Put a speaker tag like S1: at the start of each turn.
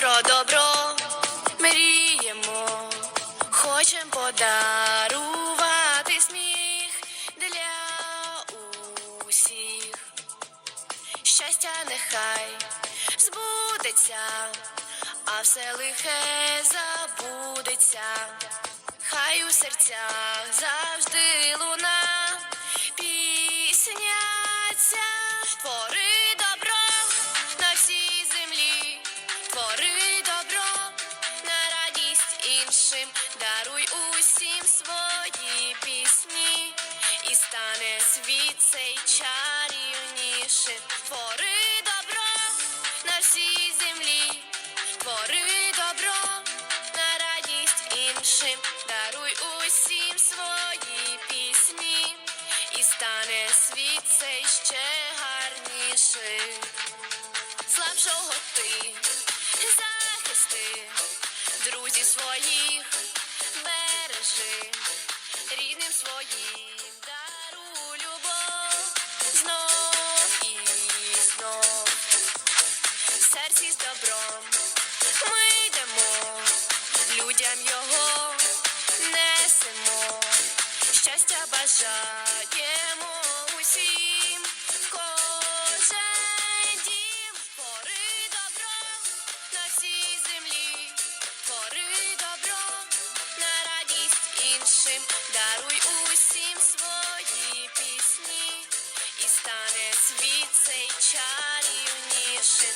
S1: добро мріємо, хочем подарувати сміх для усіх. Щастя нехай збудеться, а все лихе забудеться. Хай у серцях завжди луна пісня ця. Твори іншим, даруй усім свої пісні, і стане світ цей чарівнішим. Твори добро на всій землі, твори добро на радість іншим, даруй усім свої пісні, і стане світ цей ще гарнішим. Слабшого ти друзів своїх бережи, рідним своїм даруй любов знов і знов. Серці з добром ми йдемо, людям його несемо, щастя бажаємо усім. іншим, даруй усім свої пісні, і стане світ цей чарівнішим.